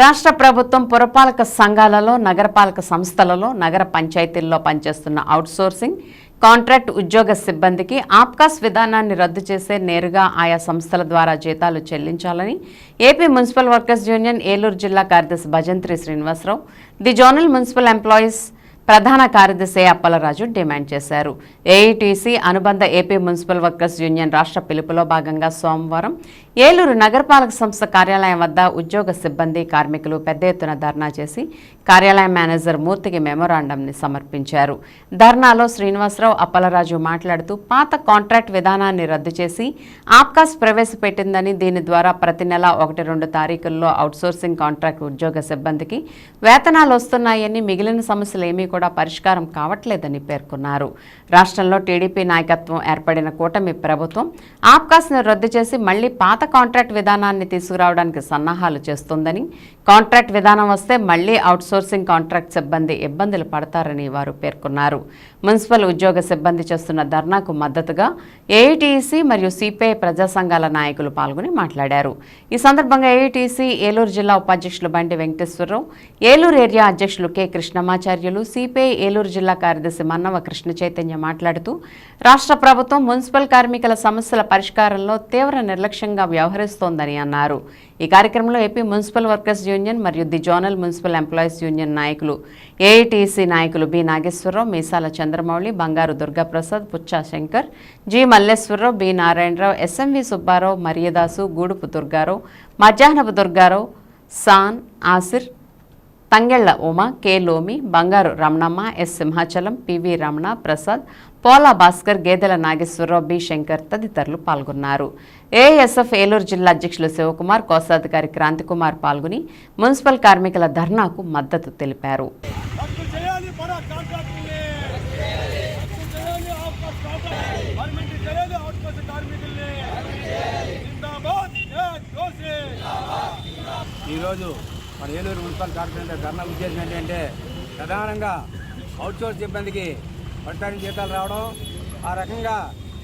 రాష్ట్ర ప్రభుత్వం పురపాలక సంఘాలలో నగరపాలక సంస్థలలో నగర పంచాయతీల్లో పనిచేస్తున్న అవుట్సోర్సింగ్ కాంట్రాక్ట్ ఉద్యోగ సిబ్బందికి ఆప్కాస్ విధానాన్ని రద్దు చేసే నేరుగా ఆయా సంస్థల ద్వారా జీతాలు చెల్లించాలని AP municipal workers union Eluru జిల్లా కార్యదర్శి Bhajantri Srinivasa Rao the zonal municipal employees ప్రధాన కార్యదర్శి అప్పలరాజు డిమాండ్ చేశారు. ఏఐటీసీ అనుబంధ ఏపీ మున్సిపల్ వర్కర్స్ యూనియన్ రాష్ట్ర పిలుపులో భాగంగా సోమవారం ఏలూరు నగరపాలక సంస్థ కార్యాలయం వద్ద ఉద్యోగ సిబ్బంది కార్మికులు పెద్ద ఎత్తున ధర్నా చేసి కార్యాలయం మేనేజర్ మూర్తికి మెమోరాండంని సమర్పించారు. ధర్నాలో శ్రీనివాసరావు అప్పలరాజు మాట్లాడుతూ పాత కాంట్రాక్ట్ విధానాన్ని రద్దు చేసి ఆప్కాస్ ప్రవేశపెట్టిందని దీని ద్వారా ప్రతి నెల ఒకటి రెండు తారీఖుల్లో అవుట్సోర్సింగ్ కాంట్రాక్ట్ ఉద్యోగ సిబ్బందికి వేతనాలు వస్తున్నాయని మిగిలిన సమస్యలు ఏమీ కూడా పరిష్కారం కావట్లేదని పేర్కొన్నారు. రాష్ట్రంలో టీడీపీ నాయకత్వం ఏర్పడిన కూటమి ప్రభుత్వం ఆప్కాస్ను రద్దు చేసి మళ్ళీ పాత కాంట్రాక్ట్ విధానాన్ని తీసుకురావడానికి సన్నాహాలు చేస్తుందని కాంట్రాక్ట్ విధానం వస్తే మళ్ళీ అవుట్సోర్సింగ్ కాంట్రాక్ట్ సిబ్బంది ఇబ్బందులు పడతారని వారు పేర్కొన్నారు. మున్సిపల్ ఉద్యోగ సిబ్బంది చేస్తున్న ధర్నాకు మద్దతుగా ఏఐటీసీ మరియు సిపిఐ ప్రజా సంఘాల నాయకులు పాల్గొని మాట్లాడారు. ఈ సందర్భంగా ఏఐటీసీ ఏలూరు జిల్లా ఉపాధ్యక్షులు బండి వెంకటేశ్వరరావు ఏలూరు ఏరియా అధ్యక్షులు కె కృష్ణమాచార్యులు సిపిఐ ఏలూరు జిల్లా కార్యదర్శి మన్నవ కృష్ణ చైతన్య మాట్లాడుతూ రాష్ట్ర ప్రభుత్వం మున్సిపల్ కార్మికుల సమస్యల పరిష్కారంలో తీవ్ర నిర్లక్ష్యంగా వ్యవహరిస్తోందని అన్నారు. ఈ కార్యక్రమంలో ఏపీ మున్సిపల్ వర్కర్స్ యూనియన్ మరియు the zonal municipal employees union నాయకులు ఏఐటీసీ నాయకులు B Nageswara Rao Meesala Chandramouli Bangaru Durga Prasad Puccha Shankar G Malleswara Rao B Narayana Rao SMV Subba Rao Mariyadasu Gudupu Durga Rao Madhyahnapu Durga Rao San Asir Tangella Uma K. Lomi Bangaru Ramanamma S. Simhachalam PV Ramana Prasad Pola Bhaskar Gedela Nageswararao B. Shankar తదితరులు పాల్గొన్నారు. ASF Eluru జిల్లా అధ్యక్షులు శివకుమార్ కోశాధికారి క్రాంతికుమార్ పాల్గొని municipal కార్మికుల ధర్నాకు మద్దతు తెలిపారు రద్దు చేయాలి మన కాంట్రాక్టుల్ని రద్దు చేయాలి ఆఫ్కాస్ కాంట్రాక్ట్ పర్మిట్ చేయాలి అవుట్కాస్ట్ కార్మికుల్ని జిందాబాద్ ఏ దోషి ఈరోజు మన ఏలూరు మున్సిపల్ కార్పొరేషన్ ధర్నా ఉద్దేశం ఏంటంటే ప్రధానంగా అవుట్సోర్స్ సిబ్బందికి పట్టాని జీతాలు రావడం. ఆ రకంగా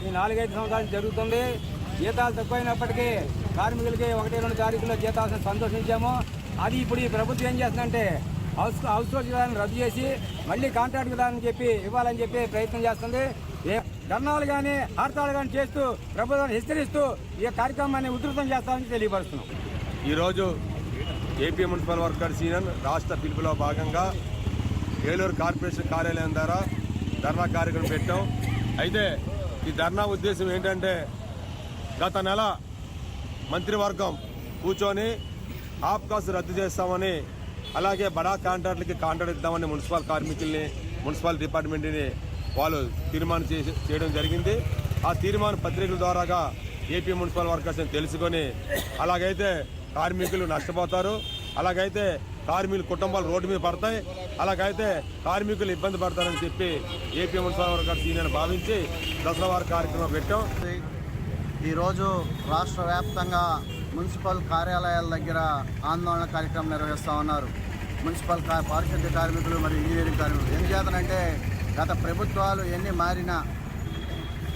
ఈ నాలుగైదు సంవత్సరాలు జరుగుతుంది. జీతాలు తక్కువైనప్పటికీ కార్మికులకి ఒకటి రెండు తారీఖుల్లో జీతాలను సంతోషించాము. అది ఇప్పుడు ఈ ప్రభుత్వం ఏం చేస్తుందంటే హౌస్ అవుట్సోర్స్ విధానం రద్దు చేసి మళ్ళీ కాంట్రాక్ట్ విధానం చెప్పి ఇవ్వాలని చెప్పి ప్రయత్నం చేస్తుంది. ఏ ధర్నాలు కానీ హర్తాలు కానీ చేస్తూ ప్రభుత్వాన్ని హెచ్చరిస్తూ ఈ కార్యక్రమాన్ని ఉధృతం చేస్తామని తెలియపరుస్తున్నాం. ఈరోజు ఏపీ మున్సిపల్ వర్కర్స్ యూనియన్ రాష్ట్ర పిలుపులో భాగంగా ఏలూరు కార్పొరేషన్ కార్యాలయం ద్వారా ధర్నా కార్యక్రమం పెట్టాం. అయితే ఈ ధర్నా ఉద్దేశం ఏంటంటే గత నెల మంత్రివర్గం కూర్చొని ఆప్కాస్ రద్దు చేస్తామని అలాగే బడా కాంట్రాక్టులకి కాంట్రాక్ట్ ఇద్దామని మున్సిపల్ కార్మికుల్ని మున్సిపల్ డిపార్ట్మెంట్ని వాళ్ళు తీర్మానం చేసి చేయడం జరిగింది. ఆ తీర్మాన పత్రికల ద్వారాగా ఏపీ మున్సిపల్ వర్కర్స్ తెలుసుకొని అలాగైతే కార్మికులు నష్టపోతారు. అలాగైతే కార్మికుల కుటుంబాలు రోడ్డు మీద పడతాయి. అలాగైతే కార్మికులు ఇబ్బంది పడతారని చెప్పి ఏపీ మున్సిపల్ వర్కర్స్ భావించి దసరా వారి కార్యక్రమం పెట్టాం. ఈరోజు రాష్ట్ర వ్యాప్తంగా మున్సిపల్ కార్యాలయాల దగ్గర ఆందోళన కార్యక్రమం నిర్వహిస్తూ ఉన్నారు. మున్సిపల్ పారిశుద్ధ్య కార్మికులు మరియు ఇంజనీరింగ్ కార్మికులు. ఏం చేతనంటే గత ప్రభుత్వాలు ఎన్ని మారినా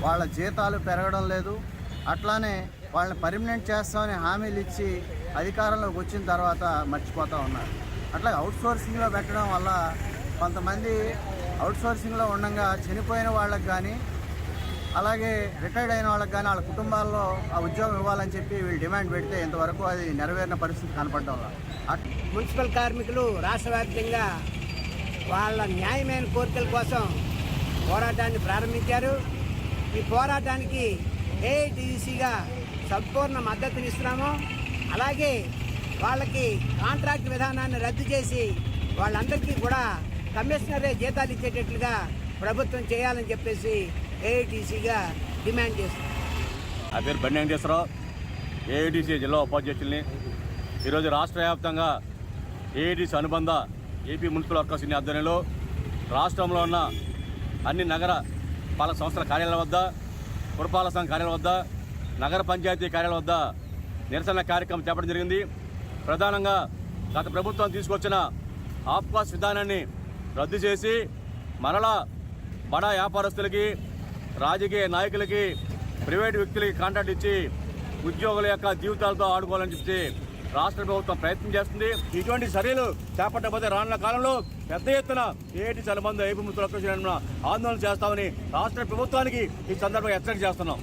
వాళ్ళ జీతాలు పెరగడం లేదు. అట్లానే వాళ్ళని పర్మనెంట్ చేస్తామని హామీలు ఇచ్చి అధికారంలోకి వచ్చిన తర్వాత మర్చిపోతూ ఉన్నారు. అట్లా అవుట్సోర్సింగ్లో పెట్టడం వల్ల కొంతమంది అవుట్సోర్సింగ్లో ఉండగా చనిపోయిన వాళ్ళకి కానీ అలాగే రిటైర్డ్ అయిన వాళ్ళకి కానీ వాళ్ళ కుటుంబాల్లో ఆ ఉద్యోగం ఇవ్వాలని చెప్పి వీళ్ళు డిమాండ్ పెడితే ఇంతవరకు అది నెరవేరిన పరిస్థితి కనపడడం వల్ల. మున్సిపల్ కార్మికులు రాష్ట్ర వ్యాప్తంగా వాళ్ళ న్యాయమైన కోరికల కోసం పోరాటాన్ని ప్రారంభించారు. ఈ పోరాటానికి ఏఐటీసీగా సంపూర్ణ మద్దతునిస్తున్నాము. అలాగే వాళ్ళకి కాంట్రాక్ట్ విధానాన్ని రద్దు చేసి వాళ్ళందరికీ కూడా కమిషనరే జీతాలు ఇచ్చేటట్లుగా ప్రభుత్వం చేయాలని చెప్పేసి ఏఐటీసీగా డిమాండ్ చేస్తున్నాం. నా పేరు బండి వెంకటేశ్వరరావు. ఏఐటీసీ జిల్లా ఉపాధ్యక్షుల్ని. ఈరోజు రాష్ట్ర వ్యాప్తంగా ఏఐటీసీ అనుబంధ ఏపీ మున్సిపల్ వర్కర్స్ యూనియన్ ఆధ్వర్యంలో రాష్ట్రంలో ఉన్న అన్ని నగర పాలక సంస్థల కార్యాలయాల వద్ద పురపాలక సంఘ కార్యాలయాల వద్ద నగర పంచాయతీ కార్యాలయం వద్ద నిరసన కార్యక్రమం చేపట్టడం జరిగింది. ప్రధానంగా గత ప్రభుత్వం తీసుకొచ్చిన ఆప్కాస్ విధానాన్ని రద్దు చేసి మరలా బడా వ్యాపారస్తులకి రాజకీయ నాయకులకి ప్రైవేట్ వ్యక్తులకి కాంట్రాక్ట్ ఇచ్చి ఉద్యోగుల యొక్క జీవితాలతో ఆడుకోవాలని చెప్పి రాష్ట్ర ప్రభుత్వం ప్రయత్నం చేస్తుంది. ఇటువంటి చర్యలు చేపట్టకపోతే రానున్న కాలంలో పెద్ద ఎత్తున ఏటి చలబంధ ఏపీ ముత్తులు ఆందోళన చేస్తామని రాష్ట్ర ప్రభుత్వానికి ఈ సందర్భంగా హెచ్చరిక చేస్తున్నాం.